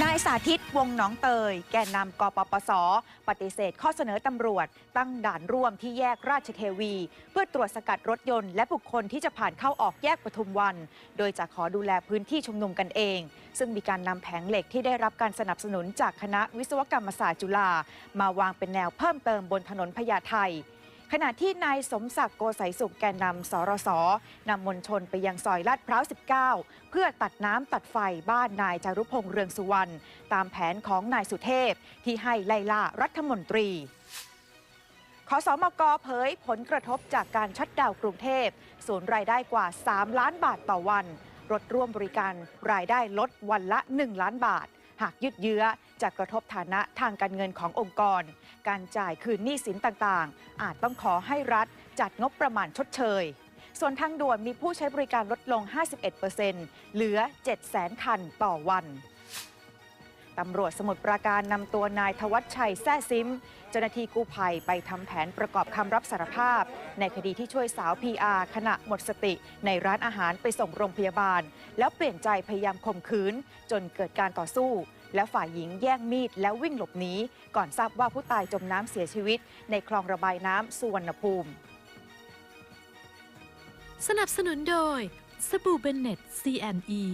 นายสาธิตวงหนองเตย แกนนำกปปส ปฏิเสธข้อเสนอตำรวจ ตั้งด่านร่วมที่แยกราชเทวี เพื่อตรวจสกัดรถยนต์และบุคคลที่จะผ่านเข้าออกแยกปทุมวัน โดยจะขอดูแลพื้นที่ชุมนุมกันเอง ซึ่งมีการนำแผงเหล็กที่ได้รับการสนับสนุนจากคณะวิศวกรรมศาสตร์จุฬามาวางเป็นแนวเพิ่มเติมบนถนนพญาไท ขณะที่นายสมศักดิ์โกสัยสุขแกนนำสรสนำมวลชนไปยังซอยลาดพร้าว 19 เพื่อตัดน้ำตัดไฟบ้านนายจารุพงษ์เรืองสุวรรณตามแผนของนายสุเทพที่ให้ไล่ล่ารัฐมนตรีขอสมกเผยผลกระทบจากการชัดดาวกรุงเทพสูญรายได้กว่า 3 ล้านบาทต่อวัน รถร่วมบริการรายได้ลดวันละ 1 ล้านบาท หากยืดเยื้อจะกระทบฐานะทางการเงินขององค์กร การจ่ายคืนหนี้สินต่างๆ อาจต้องขอให้รัฐจัดงบประมาณชดเชย ส่วนทางด่วนมีผู้ใช้บริการลดลง 51%เหลือ 700,000 คันต่อวัน ตำรวจสมุทรปราการนำตัวนายทวัชชัยแซ่ซิม เจ้าหน้าที่กู้ภัยไปทำแผนประกอบคำรับสารภาพ ในคดีที่ช่วยสาว PR ขณะหมดสติ ในร้านอาหารไปส่งโรงพยาบาล แล้วเปลี่ยนใจพยายามข่มขืน จนเกิดการต่อสู้ และฝ่ายหญิงแย่งมีดแล้ววิ่งหลบหนีก่อนทราบว่าผู้ตายจมน้ำเสียชีวิต ในคลองระบายน้ำสุวรรณภูมิ สนับสนุนโดยสบู่เบนเน็ต C&E